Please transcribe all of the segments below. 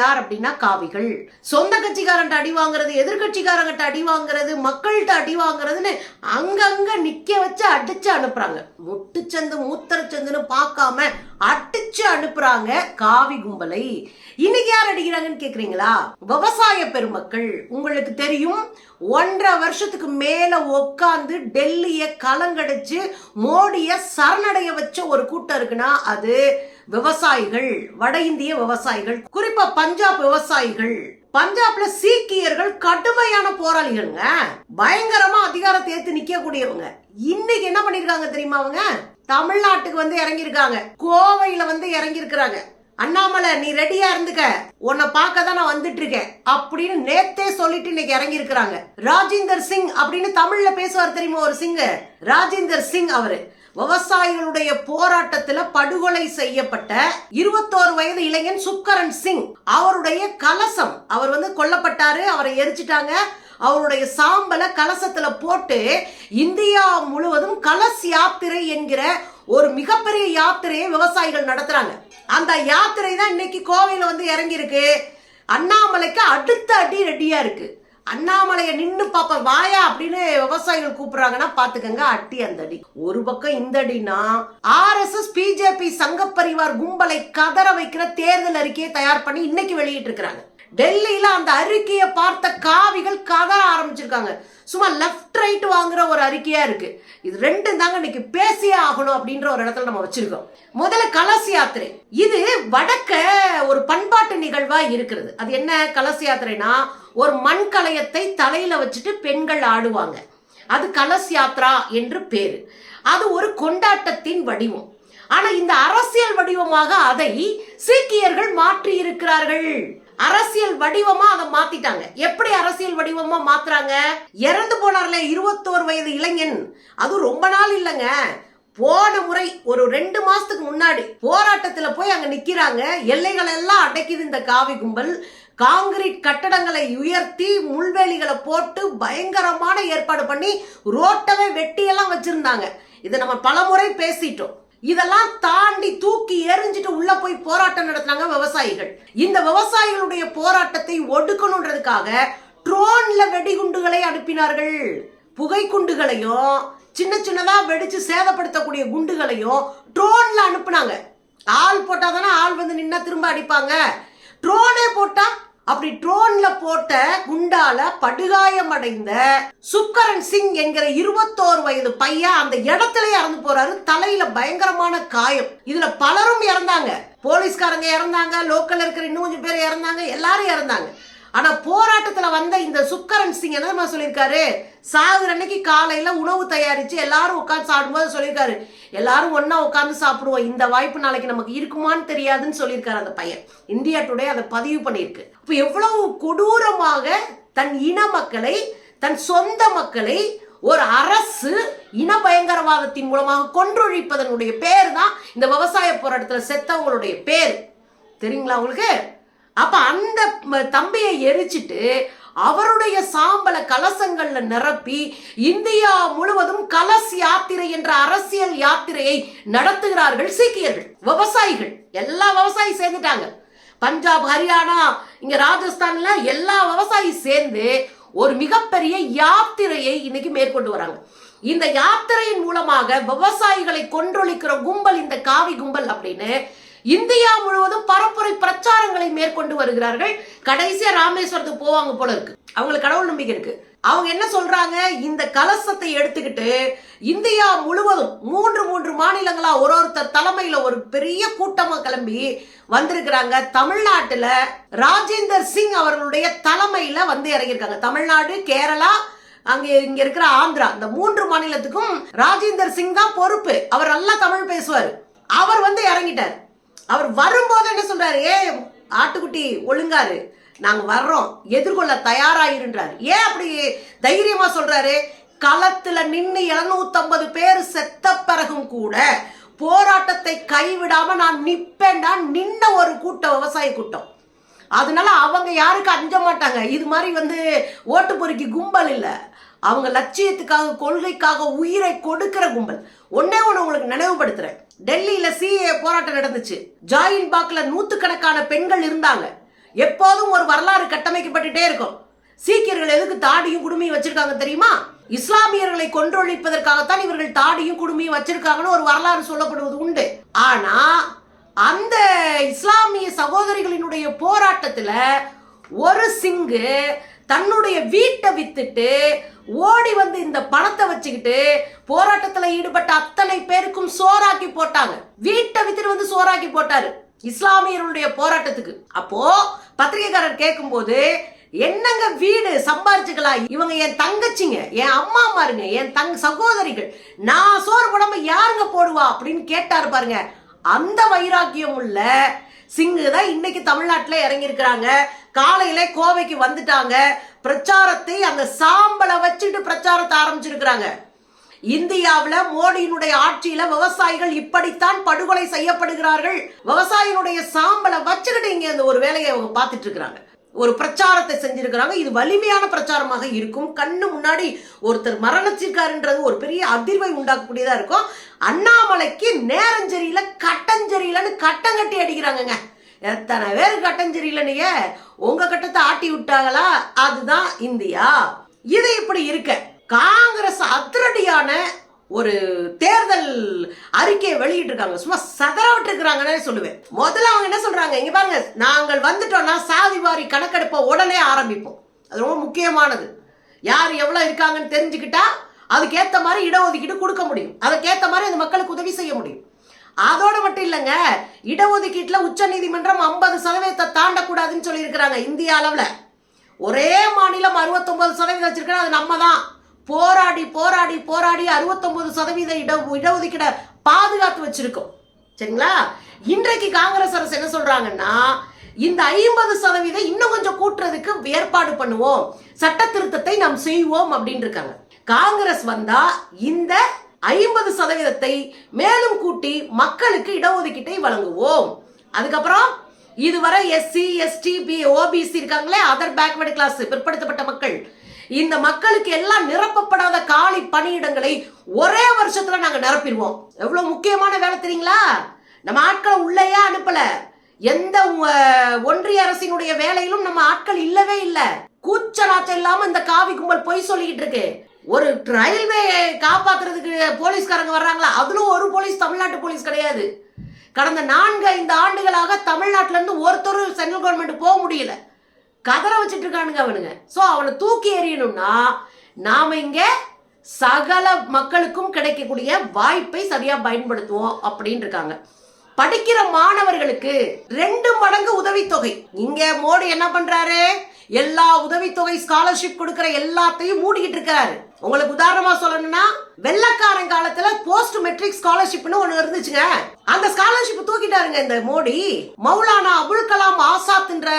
யார் அப்படின்னா காவிகள். சொந்த கட்சிக்காரன்ட்ட அடி வாங்குறது எதிர்கட்சிக்காரங்கிட்ட அடி வாங்குறது மக்கள்கிட்ட அடி வாங்குறதுன்னு அங்கங்க நிக்க வச்சு அடிச்சு அனுப்புறாங்க. முட்டுச்சந்து மூத்தரச்சந்துன்னு பார்க்காம அடிச்சு அனுப்புறாங்க காவி கும்பலை. இன்னைக்கு யார் அடிக்கிறாங்கன்னு கேக்குறீங்களா? விவசாய பெருமக்கள் உங்களுக்கு தெரியும். ஒன்றரை வருஷத்துக்கு மேல உட்காந்து டெல்லிய கலங்கடிச்சு மோடிய சரணடைய வச்ச ஒரு கூட்டம் இருக்குன்னா அது விவசாயிகள் வட இந்திய விவசாயிகள் குறிப்பா பஞ்சாப் விவசாயிகள் பஞ்சாப்ல சீக்கியர்கள் கடுமையான போராளிகள்ங்க. பயங்கரமா அதிகாரத்தை ஏத்து நிக்கக்கூடியவங்க. இன்னைக்கு என்ன பண்ணிருக்காங்க தெரியுமா அவங்க? தமிழ்நாட்டுக்கு வந்து இறங்கியிருக்காங்க. கோவையில வந்து இறங்கியிருக்கிறாங்க. அண்ணாமலை நீ ரெடியா இருந்துக்க. உன்னை பார்க்க தான் நான் வந்துட்டு இருக்கேன் அப்படின்னு நேத்தே சொல்லிட்டு இன்னைக்கு இறங்கி இருக்கிறாங்க ராஜேந்தர் சிங் அப்படின்னு தமிழ்ல பேசுவார் தெரியுமா ஒரு சிங்க ராஜேந்தர் சிங் அவரு. விவசாயிகளுடைய போராட்டத்துல படுகொலை செய்யப்பட்ட இருபத்தோரு வயது இளைஞன் சுக்கரன் சிங். அவருடைய கலசம் அவர் வந்து கொல்லப்பட்டாரு அவரை எரிச்சிட்டாங்க. அவருடைய சாம்பலை கலசத்துல போட்டு இந்தியா முழுவதும் கலஸ் யாத்திரை என்கிற ஒரு மிகப்பெரிய யாத்திரையை விவசாயிகள் நடத்துறாங்க. அந்த யாத்திரை தான் இன்னைக்கு கோவையில் வந்து இறங்கியிருக்கு. அண்ணாமலைக்கு அடுத்த அடி ரெடியா இருக்கு. அண்ணாமலையை நின்று பாப்ப வாயா அப்படின்னு விவசாயிகள் கூப்பிடுறாங்கன்னா பாத்துக்கங்க அட்டி அந்த அடி. ஒரு பக்கம் இந்த அடினா R S S BJP Sangh Parivar கும்பலை கதற வைக்கிற தேர்தல் அறிக்கையை தயார் பண்ணி இன்னைக்கு வெளியிட்டு இருக்கிறாங்க டெல்லியில அந்த அறிக்கையை பார்த்த காவிகள் கதற ஆரம்பிச்சிருக்காங்க சும்மா லெஃப்ட் ரைட் வாங்குற ஒரு அறிக்கையா இருக்கு. இது ரெண்டும் தாங்க இன்னைக்கு பேசியே ஆகணும் அப்படின்ற ஒரு இடத்துல நம்ம வச்சிருக்கோம். முதல்ல கலச யாத்திரை. இது வடக்க ஒரு பண்பாட்டு நிகழ்வா இருக்கிறது. அது என்ன கலசி யாத்திரைனா ஒரு மண் கலையத்தை தலையில வச்சுட்டு பெண்கள் ஆடுவாங்க. அது கலஸ் யாத்ரா என்று பேரு. அது ஒரு கொண்டாட்டத்தின் வடிவம். ஆனா இந்த அரசியல் வடிவமாக அதை சீக்கியர்கள் மாற்றி இருக்கிறார்கள் அரசியல் வடிவமா அதை மாத்திட்டாங்க. எப்படி அரசியல் வடிவமா மாத்துறாங்க? இறந்து போனார்ல இருபத்தோரு வயது இளைஞன். அது ரொம்ப நாள் இல்லைங்க. போன முறை ஒரு ரெண்டு மாசத்துக்கு முன்னாடி போராட்டத்துல போய் அங்க நிக்கிறாங்க. எல்லைகள் எல்லாம் அடைக்குது இந்த காவி கும்பல். காங்கிரீட் கட்டடங்களை உயர்த்தி முள்வேலிகளை போட்டு பயங்கரமான ஏற்பாடு பண்ணி ரோட்டவே வெட்டியெல்லாம் வச்சிருந்தாங்க. இதை நம்ம பலமுறை பேசிட்டோம். இதெல்லாம் தாண்டி தூக்கி எறிஞ்சிட்டு உள்ள போய் போராட்டம் நடத்தினாங்க விவசாயிகள். இந்த விவசாயிகளுடைய போராட்டத்தை ஒடுக்கணுன்றதுக்காக ட்ரோன்ல வெடிகுண்டுகளை அனுப்பினார்கள். புகைக்குண்டுகளையும் சின்ன சின்னதா வெடிச்சு சேதப்படுத்தக்கூடிய குண்டுகளையும் ட்ரோன்ல அனுப்புனாங்க. ஆள் போட்டாதானே ஆள் வந்து நின்னா திரும்ப அடிப்பாங்க. ட்ரோனே போட்டா அப்படி ட்ரோன்ல போட்ட குண்டால படுகாயமடைந்த சுக்கரன் சிங் என்கிற இருபத்தோரு வயது பையன் அந்த இடத்துல இறந்து போறாரு. தலையில பயங்கரமான காயம். இதுல பலரும் இறந்தாங்க. போலீஸ்காரங்க இறந்தாங்க. லோக்கல்ல இருக்கிற இன்னும் கொஞ்சம் பேர் இறந்தாங்க. எல்லாரும் இறந்தாங்க. ஆனா போராட்டத்துல வந்த இந்த சுக்கரன் சிங் என்ன சொல்லியிருக்காரு? சாகுற அன்னைக்கு காலையில உணவு தயாரிச்சு எல்லாரும் உட்காந்து சாப்பிடும்போது சொல்லியிருக்காரு. எல்லாரும் ஒன்னா உட்காந்து சாப்பிடுவோம். இந்த வாய்ப்பு நாளைக்கு நமக்கு இருக்குமான்னு தெரியாதுன்னு சொல்லியிருக்காரு அந்த பையன். இந்தியா டுடே அதை பதிவு பண்ணியிருக்கு. இப்போ எவ்வளவு கொடூரமாக தன் இன மக்களை தன் சொந்த மக்களை ஒரு அரசு இன பயங்கரவாதத்தின் மூலமாக கொன்றொழிப்பதனுடைய பேர் தான் இந்த விவசாய போராட்டத்தில் செத்தவங்களுடைய பேர். தெரியுங்களா உங்களுக்கு? அப்ப அந்த தம்பியை எரிச்சிட்டு அவருடைய சாம்பல கலசங்கள்ல நிரப்பி இந்தியா முழுவதும் கலஸ் யாத்திரை என்ற அரசியல் யாத்திரையை நடத்துகிறார்கள் சீக்கியர்கள் விவசாயிகள். எல்லா விவசாயி சேர்ந்துட்டாங்க. பஞ்சாப் ஹரியானா இங்க ராஜஸ்தான்ல எல்லா விவசாயி சேர்ந்து ஒரு மிகப்பெரிய யாத்திரையை இன்னைக்கு மேற்கொண்டு வராங்க. இந்த யாத்திரையின் மூலமாக விவசாயிகளை கொன்றொழிக்கிற கும்பல் இந்த காவி கும்பல் அப்படின்னு இந்தியா முழுவதும் பரப்புரை பிரச்சாரங்களை மேற்கொண்டு வருகிறார்கள். கடைசியா ராமேஸ்வரத்துக்கு போவாங்க போல இருக்கு. அவங்களுக்கு கடவுள் நம்பிக்கை இருக்கு. அவங்க என்ன சொல்றாங்க? இந்த கலசத்தை எடுத்துக்கிட்டு இந்தியா முழுவதும் மூன்று மூன்று மாநிலங்களா ஒரு ஒருத்தர் தலைமையில ஒரு பெரிய கூட்டமா கிளம்பி வந்திருக்கிறாங்க. தமிழ்நாட்டுல ராஜேந்தர் சிங் அவர்களுடைய தலைமையில வந்து இறங்கியிருக்காங்க. தமிழ்நாடு கேரளா அங்க இங்க இருக்கிற ஆந்திரா. இந்த மூன்று மாநிலத்துக்கும் ராஜேந்தர் சிங் தான் பொறுப்பு. அவர் நல்லா தமிழ் பேசுவார். அவர் வந்து இறங்கிட்டார். அவர் வரும்போது என்ன சொல்றாரு? ஏ ஆட்டுக்குட்டி ஒழுங்காரு. நாங்க வர்றோம். எதிர்கொள்ள தயாராயிருன்றாரு. ஏன் அப்படி தைரியமா சொல்றாரு? களத்துல நின்று எழுநூத்தம்பது பேர் செத்த பிறகும் கூட போராட்டத்தை கைவிடாம நான் நிப்பேன்டா நின்ன ஒரு கூட்டம் விவசாய கூட்டம். அதனால அவங்க யாருக்கு அஞ்ச மாட்டாங்க? இது மாதிரி வந்து ஓட்டு பொறுக்கி கும்பல் இல்லை. அவங்க லட்சியத்துக்காக கொள்கைக்காக உயிரை கொடுக்கிற கும்பல். ஒன்னே ஒன்று உங்களுக்கு நினைவுபடுத்துறேன். டெல்லியில சிஏ போராட்டம் நடந்துச்சு. ஜாயின் பாக்ல நூத்துக்கணக்கான பெண்கள் இருந்தாங்க. எப்போதும் ஒரு வரலாறு கட்டமைக்கப்பட்டுட்டே இருக்கும். சீக்கியர்கள் எதுக்கு தாடியும் குடுமையும் வச்சிருக்காங்க தெரியுமா? இஸ்லாமியர்களை கொன்றொழிப்பதற்காகத்தான் இவர்கள் தாடியும் குடுமையும் வச்சிருக்காங்கன்னு ஒரு வரலாறு சொல்லப்படுவது உண்டு. ஆனா அந்த இஸ்லாமிய சகோதரிகளினுடைய போராட்டத்துல ஒரு சிங்கு தன்னுடைய வீட்டை வித்துட்டு ஓடி வந்து இந்த பணத்தை வச்சுக்கிட்டு போராட்டத்துல ஈடுபட்ட அத்தனை பேருக்கும் சோறாக்கி போட்டாங்க. வீட்டை வித்துட்டு வந்து சோறாக்கி போட்டாரு. இஸ்லாமியர்களுடைய போராட்டத்துக்கு. அப்போ பத்திரிகைக்காரர் கேட்கும்போது என்னங்க வீடு சம்பாரிச்சுக்கலாம் இவங்க என் தங்கச்சிங்க என் அம்மா மாருங்க என் தங் சகோதரிகள். நான் சோறு போடாம யாருங்க போடுவா? அப்படின்னு கேட்டாரு பாருங்க. அந்த வைராக்கியம் உள்ள சிங்கு தான் இன்னைக்கு தமிழ்நாட்டில் இறங்கியிருக்கிறாங்க. காலையில கோவைக்கு வந்துட்டாங்க. பிரச்சாரத்தை அந்த சாம்பலை வச்சுட்டு பிரச்சாரத்தை ஆரம்பிச்சிருக்கிறாங்க. இந்தியாவில் மோடியினுடைய ஆட்சியில விவசாயிகள் இப்படித்தான் படுகொலை செய்யப்படுகிறார்கள். விவசாயினுடைய சாம்பலை வச்சுக்கிட்டு இங்க இந்த ஒரு வேலையை அவங்க பார்த்துட்டு இருக்கிறாங்க. ஒரு பிரச்சாரத்தை செஞ்சிருக்கிறாங்க. இது வலிமையான பிரச்சாரமாக இருக்கும். கண்ணு முன்னாடி ஒருத்தர் மரணிச்சிருக்காருன்றது ஒரு பெரிய அதிர்வை உண்டாக்கக்கூடியதா இருக்கும். அண்ணாமலைக்கு நேரஞ்சேரியில கட் கட்டம் கட்டி அடிக்கிறாங்கங்க. எத்தனை பேர் கட்டம் கட்டஞ்செரியிலனைய உங்க கட்டத்தை ஆட்டி விட்டாங்களா? அதுதான் இந்தியா. இது இப்படி இருக்க. காங்கிரஸ் அதிரடியான ஒரு தேர்தல் அறிக்கையை வெளியிட்டு இருக்காங்க சும்மா சதற விட்டுருக்காங்கன்னே சொல்லுவேன். முதல்ல அவங்க என்ன சொல்றாங்க? இங்க பாருங்க நாங்கள் வந்துட்டோம்னா சாதி வாரி கணக்கெடுப்பை உடனே ஆரம்பிப்போம். அது ரொம்ப முக்கியமானது. யார் எவ்வளவு இருக்காங்கன்னு தெரிஞ்சுக்கிட்டா அதுக்கேற்ற மாதிரி இடஒதுக்கீடு கொடுக்க முடியும். அதுக்கேற்ற மாதிரி அந்த மக்களுக்கு உதவி செய்ய முடியும் அதோடு மட்டும் இல்லைங்க இடஒதுக்கீட்டில் உச்ச நீதிமன்றம் ஐம்பது சதவீதத்தை தாண்டக்கூடாதுன்னு சொல்லியிருக்கிறாங்க இந்திய அளவில். ஒரே மாநிலம் 69% சதவீதம் வச்சிருக்கா அது நம்ம தான் போராடி போராடி போராடி 69% சதவீத இட இடஒதுக்கீட பாதுகாத்து வச்சிருக்கோம். சரிங்களா? இன்றைக்கு காங்கிரஸ் அரசு என்ன சொல்றாங்கன்னா இந்த ஐம்பது சதவீதம் இன்னும் கொஞ்சம் கூட்டுறதுக்கு ஏற்பாடு பண்ணுவோம் சட்ட திருத்தத்தை நாம் செய்வோம் அப்படின்னு இருக்காங்க. காங்கிரஸ் வந்தா இந்த ஐம்பது சதவீதத்தை மேலும் கூட்டி மக்களுக்கு இடஒதுக்கீட்டை வழங்குவோம். அதுக்கப்புறம் இதுவரை எஸ்சி எஸ்டி பி ஓபிசி இருக்காங்களே அதர் பேக்வர்டு கிளாஸ் பிற்படுத்தப்பட்ட மக்கள். இந்த மக்களுக்கு எல்லாம் நிரப்பப்படாத காலி பணியிடங்களை ஒரே வருஷத்துல நாங்க நிரப்பிடுவோம். எவ்வளவு முக்கியமான வேலை தெரியுங்களா? நம்ம ஆட்களை உள்ளேயே அனுப்பல. எந்த ஒன்றிய அரசினுடைய வேலையிலும் நம்ம ஆட்கள் இல்லவே இல்லை. கூச்ச நாச்சம் இல்லாம இந்த காவி கும்பல் பொய் சொல்லிக்கிட்டு இருக்கு. ஒரு ரயில்வே காப்பாத்துறதுக்கு போலீஸ்காரங்க வர்றாங்களா? அதுல ஒரு போலீஸ் தமிழ்நாட்டு போலீஸ் கிடையாது. கடந்த நான்கு ஐந்து ஆண்டுகளாக தமிழ்நாட்டிலேருந்து இருந்து ஒருத்தரும் சென்ட்ரல் கவர்மெண்ட் போக முடியல. கதற வச்சுட்டு இருக்கானுங்க அவனுங்க. ஸோ அவனை தூக்கி எறியணும்னா நாம இங்க சகல மக்களுக்கும் கிடைக்கக்கூடிய வாய்ப்பை சரியா பயன்படுத்துவோம் அப்படின்னு இருக்காங்க. படிக்கிற மாணவர்களுக்கு ரெண்டு மடங்கு உதவித்தொகை. இங்க மோடி என்ன பண்றாரு? எல்லா உதவித்தொகை ஸ்காலர்ஷிப் கொடுக்கிற எல்லாத்தையும் மூடிக்கிட்டு இருக்கிறாரு. உங்களுக்கு உதாரணமா சொல்லணும்னா வெள்ளக்காரன் காலத்துல போஸ்ட் மெட்ரிக் ஸ்காலர்ஷிப்னு ஒண்ணு இருந்துச்சுங்க. அந்த ஸ்காலர்ஷிப் தூக்கிட்டாருங்க இந்த மோடி. மௌலானா அபுல் கலாம் ஆசாத்ன்ற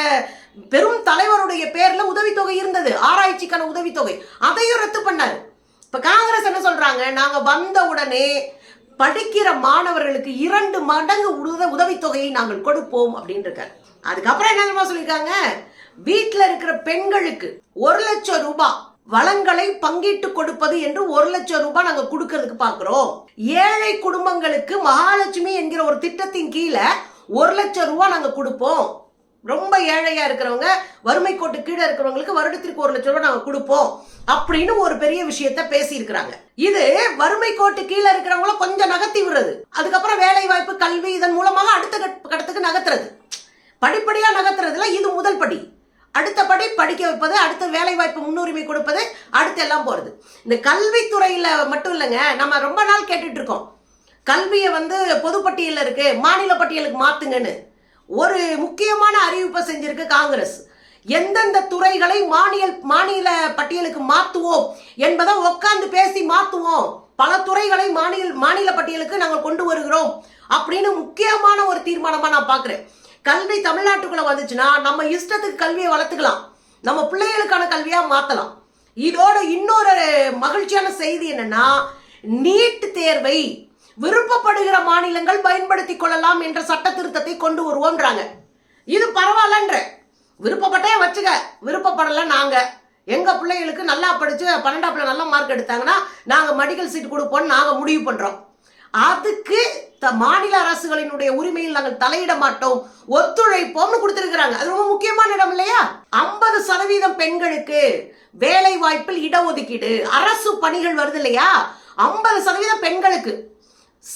பெரும் தலைவருடைய பேர்ல உதவித்தொகை இருந்தது. ஆராய்ச்சிக்கான உதவித்தொகை. அதையும் ரத்து பண்ணாரு. இப்ப காங்கிரஸ் என்ன சொல்றாங்க? நாங்க வந்த உடனே படிக்கிற மாணவர்களுக்கு இரண்டு மடங்கு உத உதவித்தொகையை நாங்கள் கொடுப்போம் அப்படின்னு இருக்காரு அதுக்கப்புறம் என்ன சொல்லியிருக்காங்க? வீட்டில் இருக்கிற பெண்களுக்கு ஒரு லட்சம் ரூபாய் வளங்களை பங்கிட்டு கொடுப்பது என்று ஒரு லட்சம் ரூபாய் நாங்க கொடுக்கறதுக்கு பாக்குறோம். ஏழை குடும்பங்களுக்கு மகாலட்சுமி என்கிற ஒரு திட்டத்தின் கீழே ஒரு லட்சம் ரூபாய் நாங்க கொடுப்போம். ரொம்ப ஏழையா இருக்கிறவங்க வறுமை கோட்டு கீழே இருக்கிறவங்களுக்கு வருடத்திற்கு ஒரு லட்சம் ரூபாய் நாங்க கொடுப்போம் அப்படின்னு ஒரு பெரிய விஷயத்த பேசி இருக்கிறாங்க இது வறுமை கோட்டு கீழே இருக்கிறவங்கள கொஞ்சம் நகர்த்தி விடுறது. அதுக்கப்புறம் வேலை வாய்ப்பு கல்வி இதன் மூலமாக அடுத்த கட்டத்துக்கு நகர்த்துறது. படிப்படியா நகர்த்துறதுல இது முதல் படி. அடுத்தபடி படிக்க வைப்பது அடுத்த வேலை வாய்ப்பு முன்னுரிமை கொடுப்பது அடுத்து எல்லாம் போகிறது இந்த கல்வித்துறையில் மட்டும் இல்லைங்க நம்ம ரொம்ப நாள் கேட்டுட்டு இருக்கோம். கல்வியை வந்து பொதுப்பட்டியலில் இருக்கு மாநில பட்டியலுக்கு மாற்றுங்கன்னு ஒரு முக்கியமான அறிவிப்பை செஞ்சிருக்கு காங்கிரஸ். எந்தெந்த துறைகளை மாநில மாநில பட்டியலுக்கு மாற்றுவோம் என்பதை உட்காந்து பேசி மாற்றுவோம் பல துறைகளை மாநில மாநில பட்டியலுக்கு நாங்கள் கொண்டு வருகிறோம் அப்படின்னு முக்கியமான ஒரு தீர்மானமாக நான் பார்க்குறேன் கல்வி தமிழ்நாட்டுக்குள்ளே வந்துச்சுன்னா நம்ம இஷ்டத்துக்கு கல்வியை வளர்த்துக்கலாம். நம்ம பிள்ளைகளுக்கான கல்வியாக மாற்றலாம் இதோட இன்னொரு மகிழ்ச்சியான செய்தி என்னன்னா நீட் தேர்வை விருப்பப்படுகிற மாநிலங்கள் பயன்படுத்தி கொள்ளலாம் என்ற சட்ட திருத்தத்தை கொண்டு வருவோம்ன்றாங்க. இது பரவாயில்லன்ற. விருப்பப்பட்டே வச்சுக்க. விருப்பப்படலை நாங்கள் எங்கள் பிள்ளைகளுக்கு நல்லா படித்து பன்னெண்டாப்பில் நல்ல மார்க் எடுத்தாங்கன்னா நாங்கள் மெடிக்கல் சீட் கொடுப்போம்னு நாங்கள் முடிவு பண்ணுறோம் அதுக்கு த மாநில அரசுகளினுடைய உரிமையில் நாங்கள் தலையிட மாட்டோம். ஒத்துழைப்போம்னு கொடுத்திருக்கிறாங்க. அது ரொம்ப முக்கியமான இடம் இல்லையா? ஐம்பது சதவீதம் பெண்களுக்கு வேலை வாய்ப்பில் இடஒதுக்கீடு அரசு பணிகள் வருது இல்லையா? ஐம்பது சதவீதம் பெண்களுக்கு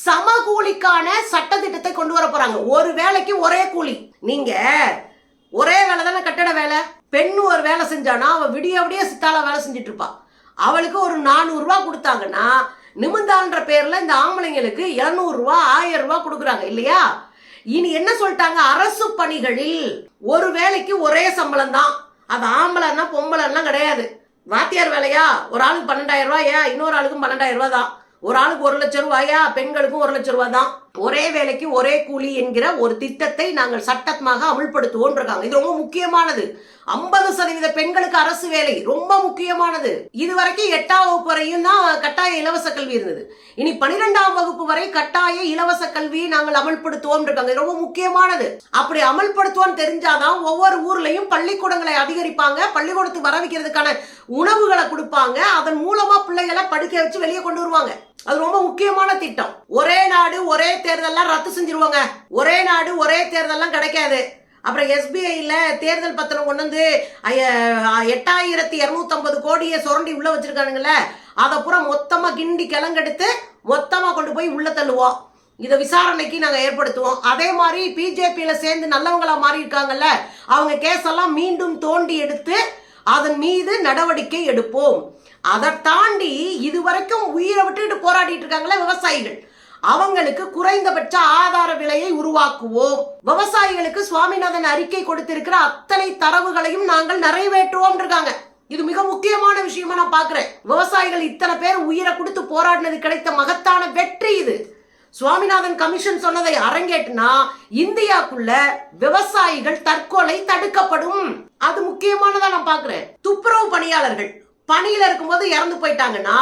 சமகூலிக்கான சட்டத்திட்டத்தை கொண்டு வர போறாங்க. ஒரு வேலைக்கு ஒரே கூலி. நீங்க ஒரே வேலை தானே கட்டட வேலை. பெண் ஒரு வேலை செஞ்சானா அவ விடிய விடிய சித்தால வேலை செஞ்சுட்டு இருப்பா. அவளுக்கு ஒரு நானூறு கொடுத்தாங்கன்னா நிமிந்தான்ற பேர்ல இந்த ஆம்பளைங்களுக்கு இருநூறு ஆயிரம் ரூபாய் கொடுக்குறாங்க இல்லையா? இனி என்ன சொல்லிட்டாங்க? அரசு பணிகளில் ஒரு வேலைக்கு ஒரே சம்பளம் தான் அது ஆம்பளைன்னா பொம்பளைன்னா கிடையாது. வாத்தியார் வேலையா? ஒரு ஆளுக்கு பன்னெண்டாயிரம் ரூபாயா? இன்னொரு ஆளுக்கும் பன்னெண்டாயிரம் ரூபா தான் ஒரு ஆளுக்கு ஒரு லட்சம் ரூபாயா? பெண்களுக்கும் ஒரு லட்ச ரூபா தான் ஒரே வேலைக்கு ஒரே கூலி என்கிற ஒரு திட்டத்தை நாங்கள் சட்டமாக அமல்படுத்துவோம் இருக்காங்க இது ரொம்ப முக்கியமானது. ஐம்பது சதவீத பெண்களுக்கு அரசு வேலை ரொம்ப முக்கியமானது. இது வரைக்கும் எட்டாம் வகுப்பு வரையும் தான் கட்டாய இலவச கல்வி இருந்தது. இனி பனிரெண்டாம் வகுப்பு வரை கட்டாய இலவச கல்வியை நாங்கள் அமல்படுத்துவோம் இருக்காங்க இது ரொம்ப முக்கியமானது. அப்படி அமல்படுத்துவோம் தெரிஞ்சாதான் ஒவ்வொரு ஊர்லயும் பள்ளிக்கூடங்களை அதிகரிப்பாங்க. பள்ளிக்கூடத்துக்கு வர வைக்கிறதுக்கான உணவுகளை கொடுப்பாங்க. அதன் மூலமா பிள்ளைகளை படிக்க வச்சு வெளியே கொண்டு வருவாங்க. அது ரொம்ப முக்கியமான திட்டம். ஒரே நாடு ஒரே தேர்தல்லாம் ரத்து செஞ்சிருவாங்க. ஒரே நாடு ஒரே தேர்தல்லாம் கிடைக்காது. அப்புறம் எஸ்பிஐயில் தேர்தல் பத்திரம் கொண்டு வந்து எட்டாயிரத்தி இரநூத்தம்பது கோடியை சுரண்டி உள்ள வச்சிருக்கானுங்களே அதை பூரா மொத்தமாக கிண்டி கிளங்கெடுத்து மொத்தமாக கொண்டு போய் உள்ள தள்ளுவோம். இதை விசாரணைக்கு நாங்கள் ஏற்படுத்துவோம். அதே மாதிரி பிஜேபியில் சேர்ந்து நல்லவங்களாக மாறி இருக்காங்கல்ல அவங்க கேஸ் எல்லாம் மீண்டும் தோண்டி எடுத்து அதன் மீது நடவடிக்கை எடுப்போம். அதை தாண்டி இதுவரைக்கும் உயிரை விட்டுட்டு போராடிட்டு இருக்காங்களே விவசாயிகள். அவங்களுக்கு குறைந்தபட்ச ஆதார விலையை உருவாக்குவோம். விவசாயிகளுக்கு சுவாமிநாதன் அறிக்கை கொடுத்திருக்கிற அத்தனை தரவுகளையும் நாங்கள் நிறைவேற்றுவோம் இருக்காங்க. இது மிக முக்கியமான விஷயமா நான் பாக்குறேன். விவசாயிகள் இத்தனை பேர் உயிரை கொடுத்து போராடினது கிடைத்த மகத்தான வெற்றி இது. சுவாமிநாதன் கமிஷன் சொன்னதை அரங்கேட்டுனா இந்தியாக்குள்ள விவசாயிகள் தற்கொலை தடுக்கப்படும். அது முக்கியமானதா நான் பாக்குறேன். துப்புரவு பணியாளர்கள் பணியில் இருக்கும்போது இறந்து போயிட்டாங்கன்னா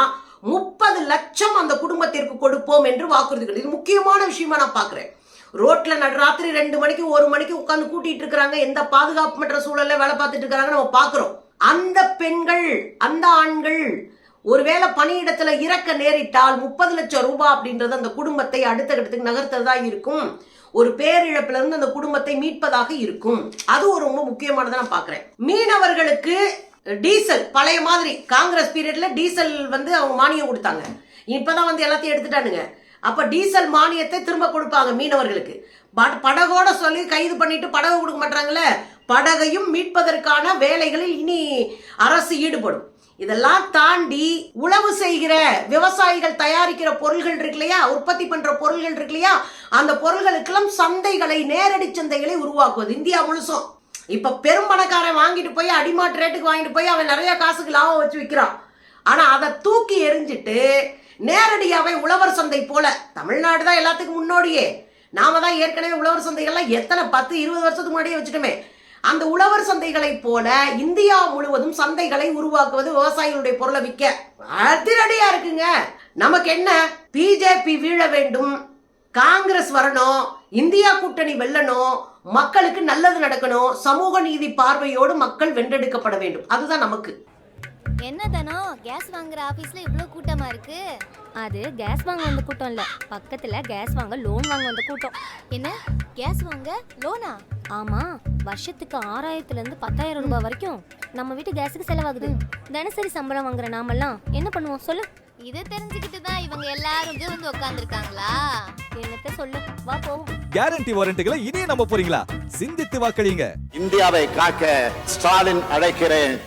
முப்பது லட்சம் அந்த குடும்பத்திற்கு கொடுப்போம் என்று வாக்குறுதிகள். இது முக்கியமான விஷயமா நான் பாக்குறேன். ரோட்ல நடுராத்திரி ரெண்டு மணிக்கு ஒரு மணிக்கு உட்காந்து கூட்டிட்டு இருக்கிறாங்க. எந்த பாதுகாப்புமற்ற சூழல்ல வேலை பார்த்துட்டு இருக்கிறாங்க நம்ம பார்க்குறோம் அந்த பெண்கள் அந்த ஆண்கள் ஒருவேளை பணியிடத்துல இறக்க நேரிட்டால் முப்பது லட்சம் ரூபாய் அப்படின்றது அந்த குடும்பத்தை அடுத்த கட்டத்துக்கு நகர்த்ததா இருக்கும். ஒரு பேரிழப்பிலிருந்து அந்த குடும்பத்தை மீட்பதாக இருக்கும். அது ஒரு ரொம்ப முக்கியமானதை நான் பாக்குறேன். மீனவர்களுக்கு டீசல் பழைய மாதிரி. காங்கிரஸ் பீரியட்ல டீசல் வந்து அவங்க மானியம் கொடுத்தாங்க. இப்பதான் வந்து எல்லாத்தையும் எடுத்துட்டானுங்க. அப்ப டீசல் மானியத்தை திரும்ப கொடுப்பாங்க மீனவர்களுக்கு. பட் படகோட சொல்லி கைது பண்ணிட்டு படகு கொடுக்க மாட்டாங்களே படகையும் மீட்பதற்கான வேலைகளில் இனி அரசு ஈடுபடும். இதெல்லாம் தாண்டி உழவு செய்கிற விவசாயிகள் தயாரிக்கிற பொருள்கள் இருக்கு இல்லையா? உற்பத்தி பண்ற பொருள்கள் இருக்கு இல்லையா? அந்த பொருள்களுக்கெல்லாம் சந்தைகளை நேரடி சந்தைகளை உருவாக்குவது. இந்தியா முழுசும். இப்போ பெரும் பணக்காரன் வாங்கிட்டு போய் அடிமாட்டு ரேட்டுக்கு வாங்கிட்டு போய் அவன் நிறைய காசுக்கு லாபம் வச்சு விற்கிறான் ஆனால் அதை தூக்கி எரிஞ்சிட்டு நேரடியாகவே உழவர் சந்தை போல தமிழ்நாடு தான் எல்லாத்துக்கும் முன்னோடியே. நாம தான் ஏற்கனவே உழவர் சந்தைகள்லாம் எத்தனை பத்து இருபது வருஷத்துக்கு முன்னாடியே வச்சுட்டோமே. அந்த உழவர் சந்தைகளைப் போல இந்தியா முழுவதும் சந்தைகளை உருவாக்குவது விவசாயிகளுடைய பொருளை விற்க அதிரடியா இருக்குங்க. நமக்கு என்ன? பிஜேபி வீழ வேண்டும். காங்கிரஸ் வரணும். இந்தியா கூட்டணி வெல்லணும். மக்களுக்கு நல்லது நடக்கணும். சமூக நீதி பார்வையோடு மக்கள் வென்றெடுக்கப்பட வேண்டும். அதுதான் நமக்கு. என்ன தனம் கேஸ் வாங்குற ஆபீஸ்ல இவ்ளோ கூட்டமா இருக்கு? அது கேஸ் வாங்க வந்த கூட்டம் இல்ல. பக்கத்துல கேஸ் வாங்க லோன் வாங்க வந்த கூட்டம். என்ன? கேஸ் வாங்க லோனா ஆமா. வருஷத்துக்கு ஆறாயிரத்துல இருந்து பத்தாயிரம் ரூபாய் வரைக்கும் நம்ம வீட்டு கேஸுக்கு செலவாகுது. தினசரி சம்பளம் வாங்குற நாமெல்லாம் என்ன பண்ணுவோம்? சொல்லு. இதை தெரிஞ்சுக்கிட்டு தான் இவங்க எல்லாரும் இங்க வந்து உட்காந்துருக்காங்களா என்னத்த சொல்லு வா போவோம். கேரண்டி வாரண்டிகளை இனியும் நம்ப போறீங்களா? சிந்தித்து வாக்களிங்க இந்தியாவை காக்க ஸ்டாலின் அழைக்கிறேன்.